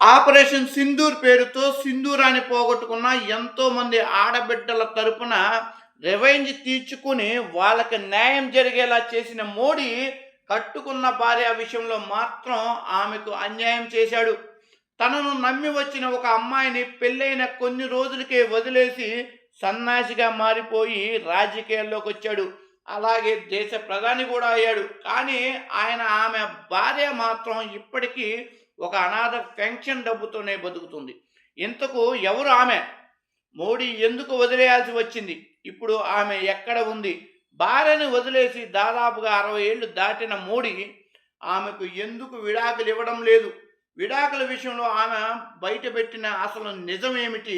Operation Sindoor పేరుతో సింధూరాన్ని పోగొట్టుకున్న ఎంతోమంది ఆడబిడ్డల తరపున రెవెంజ్ తీర్చుకుని వాళ్ళకి న్యాయం జరిగేలా చేసిన మోడీ కట్టుకున్న భార్య విషయంలో మాత్రం ఆమెకు అన్యాయం చేశాడు. తనను నమ్మి వచ్చిన ఒక అమ్మాయిని పెళ్ళైన కొన్ని రోజులకే వదిలేసి సన్యాసిగా మారిపోయి రాజకీయాల్లోకి వచ్చాడు. అలాగే దేశ ప్రధాని కూడా అయ్యాడు. కానీ ఆయన ఆమె భార్య మాత్రం ఇప్పటికీ ఒక అనాథ పెన్షన్ డబ్బుతోనే బతుకుతుంది. ఇంతకు ఎవరు ఆమె? మోడీ ఎందుకు వదిలేయాల్సి వచ్చింది? ఇప్పుడు ఆమె ఎక్కడ ఉంది? భార్యను వదిలేసి దాదాపుగా అరవై ఏళ్ళు దాటిన మోడీ ఆమెకు ఎందుకు విడాకులు ఇవ్వడం లేదు? విడాకుల విషయంలో ఆమె బయటపెట్టిన అసలు నిజమేమిటి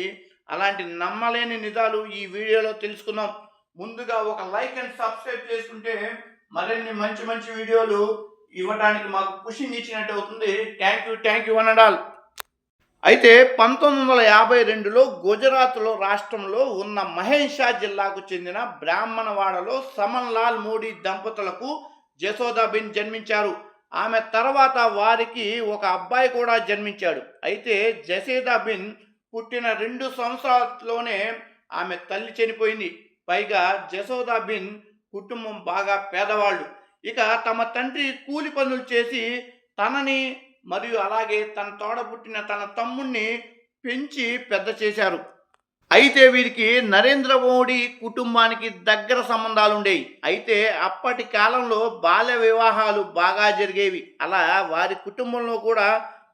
అలాంటి నమ్మలేని నిజాలు ఈ వీడియోలో తెలుసుకుందాం. ముందుగా ఒక లైక్ అండ్ సబ్స్క్రైబ్ చేసుకుంటే మరిన్ని మంచి మంచి వీడియోలు ఇవ్వడానికి మాకు పుషింగ్ ఇచ్చినట్టు అవుతుంది. థ్యాంక్ యూ థ్యాంక్ యూ అనడాల్ అయితే పంతొమ్మిది వందల యాభై రెండులో గుజరాత్లో రాష్ట్రంలో ఉన్న మహేషా జిల్లాకు చెందిన బ్రాహ్మణవాడలో సమన్ లాల్ మోడీ దంపతులకు జసోదాబిన్ జన్మించారు. ఆమె తర్వాత వారికి ఒక అబ్బాయి కూడా జన్మించాడు. అయితే జసేదాబిన్ పుట్టిన రెండు సంవత్సరాలలోనే ఆమె తల్లి చనిపోయింది. పైగా జసోదాబిన్ కుటుంబం బాగా పేదవాళ్ళు. ఇక తమ తండ్రి కూలి పనులు చేసి తనని మరియు అలాగే తన తోడబుట్టిన తన తమ్ముణ్ణి పెంచి పెద్ద చేశారు. అయితే వీరికి నరేంద్ర మోడీ కుటుంబానికి దగ్గర సంబంధాలు ఉండేవి అయితే అప్పటి కాలంలో బాల్య వివాహాలు బాగా జరిగేవి. అలా వారి కుటుంబంలో కూడా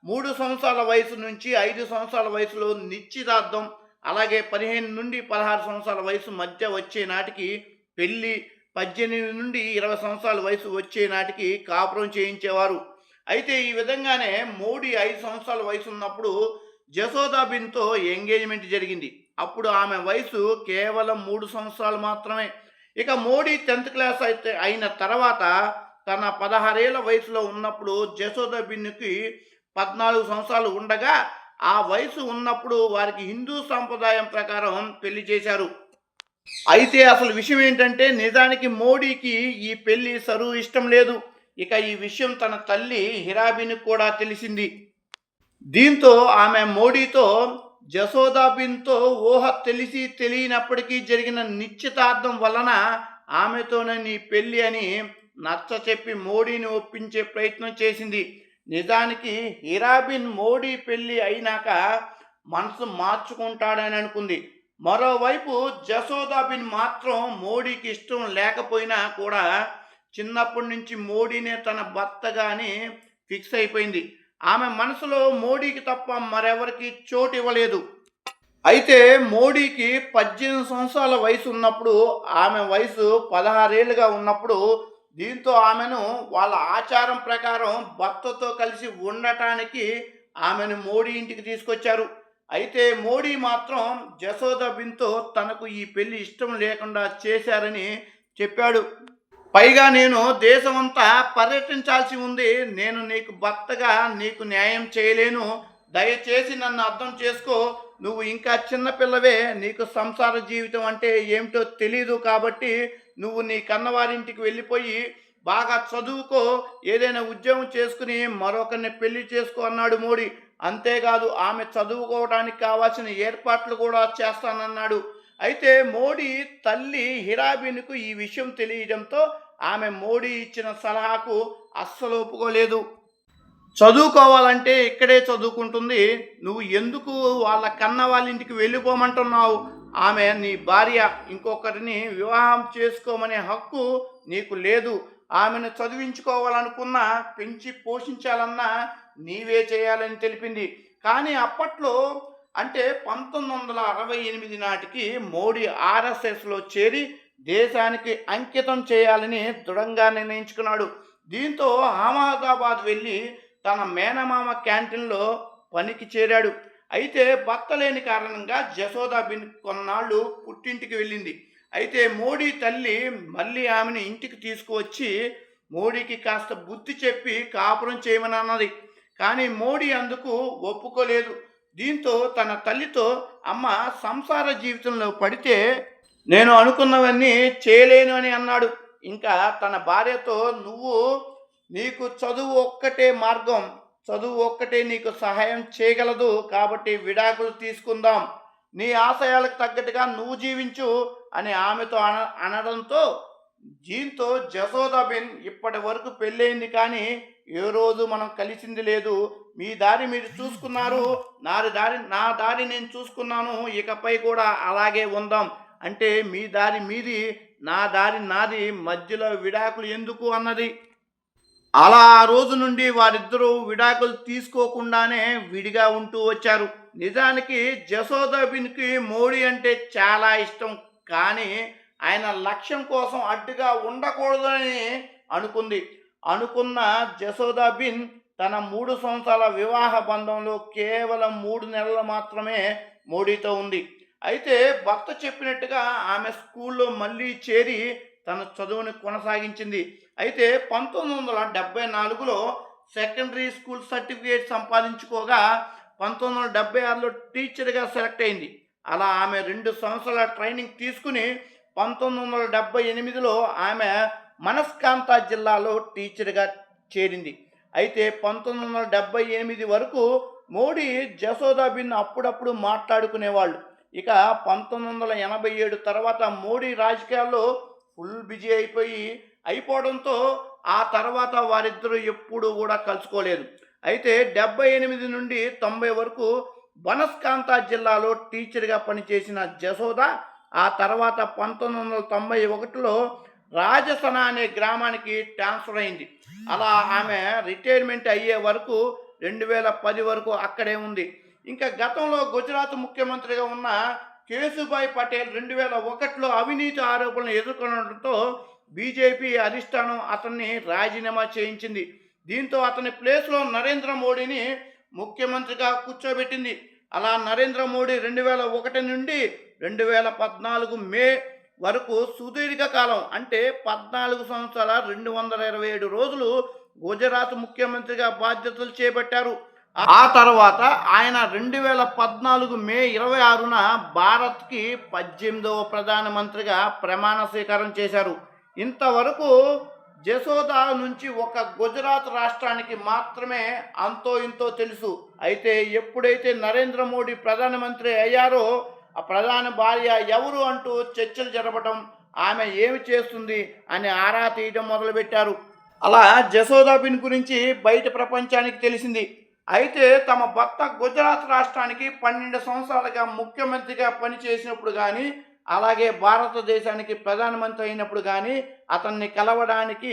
మూడు సంవత్సరాల వయసు నుంచి ఐదు సంవత్సరాల వయసులో నిశ్చితార్థం అలాగే పదిహేను నుండి పదహారు సంవత్సరాల వయసు మధ్య వచ్చే నాటికి పెళ్ళి పద్దెనిమిది నుండి ఇరవై సంవత్సరాల వయసు వచ్చే నాటికి కాపురం చేయించేవారు. అయితే ఈ విధంగానే మోడీ ఐదు సంవత్సరాల వయసు ఉన్నప్పుడు జసోదాబిన్తో ఎంగేజ్మెంట్ జరిగింది. అప్పుడు ఆమె వయసు కేవలం మూడు సంవత్సరాలు మాత్రమే. ఇక మోడీ టెన్త్ క్లాస్ అయితే అయిన తర్వాత తన పదహారేళ్ళ వయసులో ఉన్నప్పుడు జసోదాబిన్కి పద్నాలుగు సంవత్సరాలు ఉండగా ఆ వయసు ఉన్నప్పుడు వారికి హిందూ సంప్రదాయం ప్రకారం పెళ్ళి చేశారు. అయితే అసలు విషయం ఏంటంటే నిజానికి మోడీకి ఈ పెళ్ళి సరువు ఇష్టం లేదు. ఇక ఈ విషయం తన తల్లి హిరాబీని కూడా తెలిసింది. దీంతో ఆమె మోడీతో జసోదాబిన్తో ఊహ తెలిసి తెలియనప్పటికీ జరిగిన నిశ్చితార్థం వలన ఆమెతోనే నీ పెళ్ళి అని నచ్చ చెప్పి మోడీని ఒప్పించే ప్రయత్నం చేసింది. నిజానికి హిరాబిన్ మోడీ పెళ్ళి అయినాక మనసు మార్చుకుంటాడని అనుకుంది. మరోవైపు జసోదాబిన్ మాత్రం మోడీకి ఇష్టం లేకపోయినా కూడా చిన్నప్పటి నుంచి మోడీనే తన భర్తగాని ఫిక్స్ అయిపోయింది. ఆమె మనసులో మోడీకి తప్ప మరెవరికి చోటు ఇవ్వలేదు. అయితే మోడీకి పద్దెనిమిది సంవత్సరాల వయసు ఉన్నప్పుడు ఆమె వయసు పదహారేళ్ళుగా ఉన్నప్పుడు దీంతో ఆమెను వాళ్ళ ఆచారం ప్రకారం భర్తతో కలిసి ఉండటానికి ఆమెను మోడీ ఇంటికి తీసుకొచ్చారు. అయితే మోడీ మాత్రం జసోదబిన్తో తనకు ఈ పెళ్ళి ఇష్టం లేకుండా చేశారని చెప్పాడు. పైగా నేను దేశమంతా పర్యటించాల్సి ఉంది. నేను నీకు భర్తగా నీకు న్యాయం చేయలేను. దయచేసి నన్ను అర్థం చేసుకో. నువ్వు ఇంకా చిన్నపిల్లవే నీకు సంసార జీవితం అంటే ఏమిటో తెలీదు కాబట్టి నువ్వు నీ కన్నవారింటికి వెళ్ళిపోయి బాగా చదువుకో. ఏదైనా ఉద్యోగం చేసుకుని మరొకరిని పెళ్ళి చేసుకో అన్నాడు మోడీ. అంతేకాదు ఆమె చదువుకోవడానికి కావాల్సిన ఏర్పాట్లు కూడా చేస్తానన్నాడు. అయితే మోడీ తల్లి హిరాబిన్కు ఈ విషయం తెలియడంతో ఆమె మోడీ ఇచ్చిన సలహాకు అస్సలు ఒప్పుకోలేదు. చదువుకోవాలంటే ఇక్కడే చదువుకుంటుంది. నువ్వు ఎందుకు వాళ్ళ కన్న వాళ్ళ ఇంటికి వెళ్ళిపోమంటున్నావు? ఆమె నీ భార్య ఇంకొకరిని వివాహం చేసుకోమనే హక్కు నీకు లేదు. ఆమెను చదివించుకోవాలనుకున్నా పెంచి పోషించాలన్నా నీవే చేయాలని తెలిపింది. కానీ అప్పట్లో అంటే పంతొమ్మిది వందల అరవై ఎనిమిది నాటికి మోడీ ఆర్ఎస్ఎస్లో చేరి దేశానికి అంకితం చేయాలని దృఢంగా నిర్ణయించుకున్నాడు. దీంతో అహ్మదాబాద్ వెళ్ళి తన మేనమామ క్యాంటీన్లో పనికి చేరాడు. అయితే భర్త లేని కారణంగా జసోదాబిన్ కొన్నాళ్ళు పుట్టింటికి వెళ్ళింది. అయితే మోడీ తల్లి మళ్ళీ ఆమెను ఇంటికి తీసుకువచ్చి మోడీకి కాస్త బుద్ధి చెప్పి కాపురం చేయమని అన్నది. కానీ మోడీ అందుకు ఒప్పుకోలేదు. దీంతో తన తల్లితో అమ్మ సంసార జీవితంలో పడితే నేను అనుకున్నవన్నీ చేయలేను అని అన్నాడు. ఇంకా తన భార్యతో నువ్వు నీకు చదువు ఒక్కటే మార్గం. చదువు ఒక్కటే నీకు సహాయం చేయగలదు. కాబట్టి విడాకులు తీసుకుందాం. నీ ఆశయాలకు తగ్గట్టుగా నువ్వు జీవించు అని ఆమెతో అన అనడంతో దీంతో జసోదాబెన్ ఇప్పటి వరకు పెళ్ళయింది కానీ ఏ రోజు మనం కలిసింది లేదు మీ దారి మీరు చూసుకున్నారు నా దారి నా దారి నేను చూసుకున్నాను ఇకపై కూడా అలాగే ఉందాం. అంటే మీ దారి మీది నా దారి నాది మధ్యలో విడాకులు ఎందుకు అన్నది. అలా ఆ రోజు నుండి వారిద్దరూ విడాకులు తీసుకోకుండానే విడిగా ఉంటూ వచ్చారు. నిజానికి జసోదాబిన్కి మోడీ అంటే చాలా ఇష్టం కానీ ఆయన లక్ష్యం కోసం అడ్డుగా ఉండకూడదని అనుకుంది. అనుకున్న జసోదాబిన్ తన మూడు సంవత్సరాల వివాహ బంధంలో కేవలం మూడు నెలలు మాత్రమే మోడీతో ఉంది. అయితే భర్త చెప్పినట్టుగా ఆమె స్కూల్లో మళ్ళీ చేరి తన చదువుని కొనసాగించింది. అయితే పంతొమ్మిది వందల డెబ్బై నాలుగులో సెకండరీ స్కూల్ సర్టిఫికేట్ సంపాదించుకోగా పంతొమ్మిది వందల డెబ్బై ఆరులో టీచర్గా సెలెక్ట్ అయింది. అలా ఆమె రెండు సంవత్సరాల ట్రైనింగ్ తీసుకుని పంతొమ్మిది వందల డెబ్బై ఎనిమిదిలో ఆమె మనస్కాంత జిల్లాలో టీచర్గా చేరింది. అయితే పంతొమ్మిది వందల డెబ్బై ఎనిమిది వరకు మోడీ జసోదాబిన్ అప్పుడప్పుడు మాట్లాడుకునేవాళ్ళు. ఇక పంతొమ్మిది వందల ఎనభై ఏడు తర్వాత మోడీ రాజకీయాల్లో ఫుల్ బిజీ అయిపోయి అయిపోవడంతో ఆ తర్వాత వారిద్దరూ ఎప్పుడూ కూడా కలుసుకోలేదు. అయితే డెబ్బై ఎనిమిది నుండి తొంభై వరకు బనస్కాంత జిల్లాలో టీచర్గా పనిచేసిన జసోద ఆ తర్వాత పంతొమ్మిది వందల తొంభై ఒకటిలో రాజసన అనే గ్రామానికి ట్రాన్స్ఫర్ అయింది. అలా ఆమె రిటైర్మెంట్ అయ్యే వరకు రెండు వేల పది వరకు అక్కడే ఉంది. ఇంకా గతంలో గుజరాత్ ముఖ్యమంత్రిగా ఉన్న కేశుభాయ్ పటేల్ రెండు వేల ఒకటిలో అవినీతి ఆరోపణలు ఎదుర్కొనడంతో బీజేపీ అధిష్టానం అతన్ని రాజీనామా చేయించింది. దీంతో అతని ప్లేస్లో నరేంద్ర మోడీని ముఖ్యమంత్రిగా కూర్చోబెట్టింది. అలా నరేంద్ర మోడీ రెండు వేల ఒకటి నుండి రెండు వేల పద్నాలుగు మే వరకు సుదీర్ఘకాలం అంటే పద్నాలుగు సంవత్సరాల రెండు వందల ఇరవై ఏడు రోజులు గుజరాత్ ముఖ్యమంత్రిగా బాధ్యతలు చేపట్టారు. ఆ తర్వాత ఆయన రెండు వేల పద్నాలుగు మే ఇరవై ఆరున భారత్కి పద్దెనిమిదవ ప్రధానమంత్రిగా ప్రమాణ స్వీకారం చేశారు. ఇంతవరకు జసోదా నుంచి ఒక గుజరాత్ రాష్ట్రానికి మాత్రమే అంతో ఇంతో తెలుసు. అయితే ఎప్పుడైతే నరేంద్ర మోడీ ప్రధానమంత్రి అయ్యారో ఆ ప్రధాన భార్య ఎవరు అంటూ చర్చలు జరపటం ఆమె ఏమి చేస్తుంది అని ఆరా తీయడం మొదలుపెట్టారు. అలా జసోదాబిన్ గురించి బయట ప్రపంచానికి తెలిసింది. అయితే తమ భర్త గుజరాత్ రాష్ట్రానికి పన్నెండు సంవత్సరాలుగా ముఖ్యమంత్రిగా పనిచేసినప్పుడు కానీ అలాగే భారతదేశానికి ప్రధానమంత్రి అయినప్పుడు కానీ అతన్ని కలవడానికి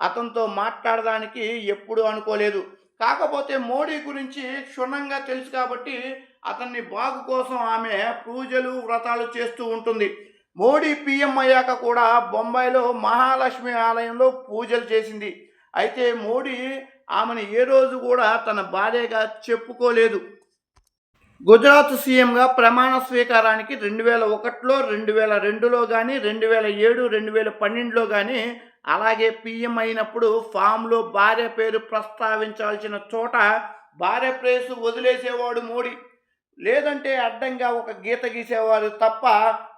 అతనితో మాట్లాడడానికి ఎప్పుడూ అనుకోలేదు. కాకపోతే మోడీ గురించి క్షుణ్ణంగా తెలుసు కాబట్టి అతన్ని బాగు కోసం ఆమె పూజలు వ్రతాలు చేస్తూ ఉంటుంది. మోడీ పీఎం అయ్యాక కూడా బొంబాయిలో మహాలక్ష్మి ఆలయంలో పూజలు చేసింది. అయితే మోడీ ఆమెను ఏ రోజు కూడా తన భార్యగా చెప్పుకోలేదు. గుజరాత్ సీఎంగా ప్రమాణ స్వీకారానికి రెండు వేల ఒకటిలో రెండు వేల రెండులో కానీ రెండు వేల ఏడు రెండు వేల పన్నెండులో కానీ అలాగే పీఎం అయినప్పుడు ఫామ్లో భార్య పేరు ప్రస్తావించాల్సిన చోట భార్య ప్రేసు వదిలేసేవాడు మోడీ. లేదంటే అడ్డంగా ఒక గీత గీసేవారు తప్ప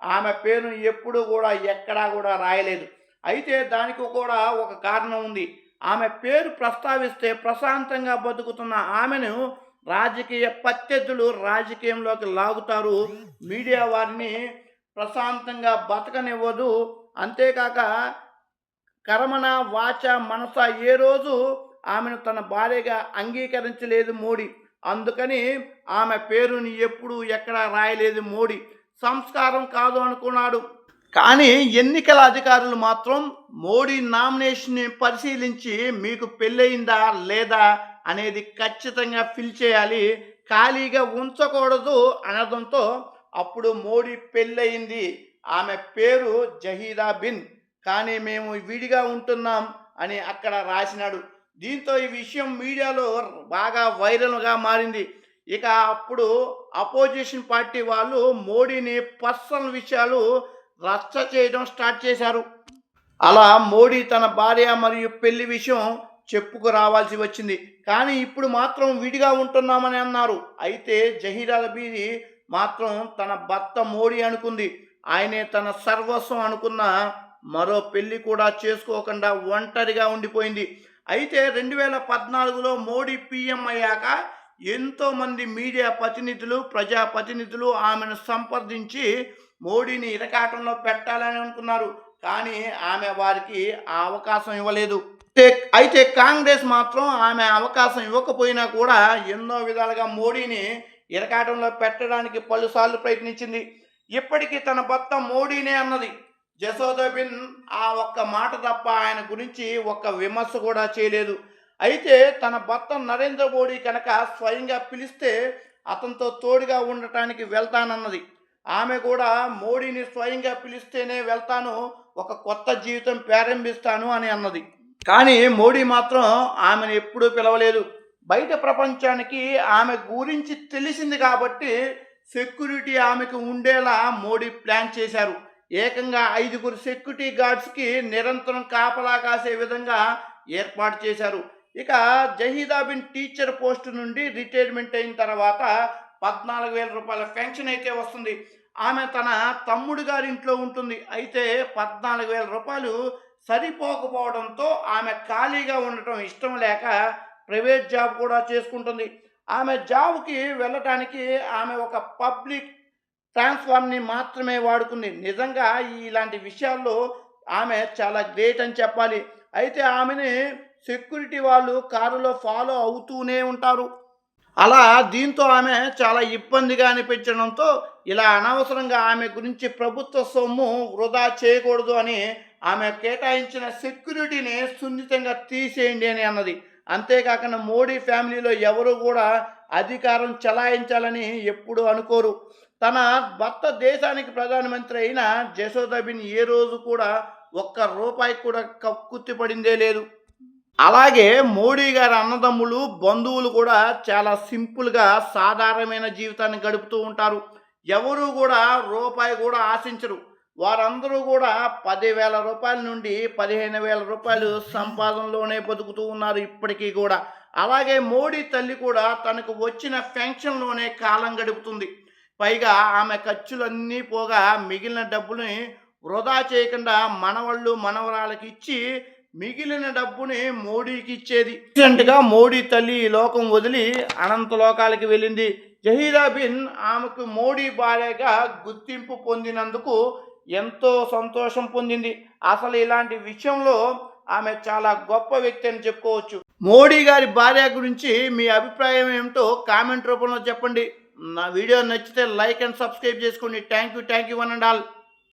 ఆమె పేరును ఎప్పుడూ కూడా ఎక్కడా కూడా రాయలేదు. అయితే దానికి కూడా ఒక కారణం ఉంది. ఆమె పేరు ప్రస్తావిస్తే ప్రశాంతంగా బతుకుతున్న ఆమెను రాజకీయ ప్రత్యర్థులు రాజకీయంలోకి లాగుతారు. మీడియా వారిని ప్రశాంతంగా బతకనివ్వదు. అంతేకాక కర్మణ వాచ మనస ఏ రోజు ఆమెను తన భార్యగా అంగీకరించలేదు మోడీ. అందుకని ఆమె పేరుని ఎప్పుడు ఎక్కడ రాయలేదు మోడీ. సంస్కారం కాదు అనుకున్నాడు. కానీ ఎన్నికల అధికారులు మాత్రం మోడీ నామినేషన్ని పరిశీలించి మీకు పెళ్ళయిందా లేదా అనేది ఖచ్చితంగా ఫిల్ చేయాలి. ఖాళీగా ఉంచకూడదు అనడంతో అప్పుడు మోడీ పెళ్ళయింది. ఆమె పేరు జహీదా బిన్. కానీ మేము విడిగా ఉంటున్నాం అని అక్కడ రాసినాడు. దీంతో ఈ విషయం మీడియాలో బాగా వైరల్గా మారింది. ఇక అప్పుడు అపోజిషన్ పార్టీ వాళ్ళు మోడీని పర్సనల్ విషయాలు రచ్చ చేయడం స్టార్ట్ చేశారు. అలా మోడీ తన భార్య మరియు పెళ్ళి విషయం చెప్పుకు రావాల్సి వచ్చింది. కానీ ఇప్పుడు మాత్రం విడిగా ఉంటున్నామని అన్నారు. అయితే జహీరాల బీది మాత్రం తన భర్త మోడీ అనుకుంది. ఆయనే తన సర్వస్వం అనుకున్న మరో పెళ్ళి కూడా చేసుకోకుండా ఒంటరిగా ఉండిపోయింది. అయితే రెండు వేల పద్నాలుగులో మోడీ పీఎం అయ్యాక ఎంతోమంది మీడియా ప్రతినిధులు ప్రజా ప్రతినిధులు ఆమెను సంప్రదించి మోడీని ఇరకాటంలో పెట్టాలని అనుకున్నారు. కానీ ఆమె వారికి ఆ అవకాశం ఇవ్వలేదు. అయితే- అయితే కాంగ్రెస్ మాత్రం ఆమె అవకాశం ఇవ్వకపోయినా కూడా ఎన్నో విధాలుగా మోడీని ఇరకాటంలో పెట్టడానికి పలుసార్లు ప్రయత్నించింది. ఇప్పటికీ తన భర్త మోడీనే అన్నది. జసోదబిన్ ఆ ఒక్క మాట తప్ప ఆయన గురించి ఒక్క విమర్శ కూడా చేయలేదు. అయితే తన భర్త నరేంద్ర మోడీ కనుక స్వయంగా పిలిస్తే అతనితో తోడుగా ఉండటానికి వెళ్తానన్నది. ఆమె కూడా మోడీని స్వయంగా పిలిస్తేనే వెళ్తాను ఒక కొత్త జీవితం ప్రారంభిస్తాను అని అన్నది. కానీ మోడీ మాత్రం ఆమెను ఎప్పుడూ పిలవలేదు. బయట ప్రపంచానికి ఆమె గురించి తెలిసింది కాబట్టి సెక్యూరిటీ ఆమెకు ఉండేలా మోడీ ప్లాన్ చేశారు. ఏకంగా ఐదుగురు సెక్యూరిటీ గార్డ్స్కి నిరంతరం కాపలా కాసే విధంగా ఏర్పాటు చేశారు. ఇక జహీదాబిన్ టీచర్ పోస్ట్ నుండి రిటైర్మెంట్ అయిన తర్వాత పద్నాలుగు వేల రూపాయల పెన్షన్ అయితే వస్తుంది. ఆమె తన తమ్ముడు గారి ఇంట్లో ఉంటుంది. అయితే పద్నాలుగు వేల రూపాయలు సరిపోకపోవడంతో ఆమె ఖాళీగా ఉండటం ఇష్టం లేక ప్రైవేట్ జాబ్ కూడా చేసుకుంటుంది. ఆమె జాబ్కి వెళ్ళటానికి ఆమె ఒక పబ్లిక్ ట్రాన్స్ఫార్మ్ని మాత్రమే వాడుకుంది. నిజంగా ఇలాంటి విషయాల్లో ఆమె చాలా గ్రేట్ అని చెప్పాలి. అయితే ఆమెని సెక్యూరిటీ వాళ్ళు కారులో ఫాలో అవుతూనే ఉంటారు. అలా దీంతో ఆమె చాలా ఇబ్బందిగా అనిపించడంతో ఇలా అనవసరంగా ఆమె గురించి ప్రభుత్వ సొమ్ము వృధా చేయకూడదు అని ఆమె కేటాయించిన సెక్యూరిటీని సున్నితంగా తీసేయండి అని అన్నది. అంతేకాకుండా మోడీ ఫ్యామిలీలో ఎవరు కూడా అధికారం చలాయించాలని ఎప్పుడూ అనుకోరు. తన భర్త దేశానికి ప్రధానమంత్రి అయిన జసోదబిన్ ఏ రోజు కూడా ఒక్క రూపాయి కూడా కక్కుత్తి పడిందే లేదు. అలాగే మోడీ గారి అన్నదమ్ములు బంధువులు కూడా చాలా సింపుల్గా సాధారణమైన జీవితాన్ని గడుపుతూ ఉంటారు. ఎవరు కూడా రూపాయి కూడా ఆశించరు. వారందరూ కూడా పదివేల రూపాయల నుండి పదిహేను వేల రూపాయలు సంపాదనలోనే బతుకుతూ ఉన్నారు ఇప్పటికీ కూడా. అలాగే మోడీ తల్లి కూడా తనకు వచ్చిన పెన్షన్లోనే కాలం గడుపుతుంది. పైగా ఆమె ఖర్చులన్నీ పోగా మిగిలిన డబ్బుని వృధా చేయకుండా మనవళ్ళు మనవరాలకి ఇచ్చి మిగిలిన డబ్బుని మోడీకి ఇచ్చేది. రీసెంట్గా మోడీ తల్లి ఈ లోకం వదిలి అనంత లోకాలకి వెళ్ళింది. జహీరా బిన్ ఆమెకు మోడీ భార్యగా గుర్తింపు పొందినందుకు ఎంతో సంతోషం పొందింది. అసలు ఇలాంటి విషయంలో ఆమె చాలా గొప్ప వ్యక్తి అని చెప్పుకోవచ్చు. మోడీ గారి భార్య గురించి మీ అభిప్రాయం ఏమిటో కామెంట్ రూపంలో చెప్పండి. నా వీడియో నచ్చితే లైక్ అండ్ సబ్స్క్రైబ్ చేసుకోండి thank you thank you one and all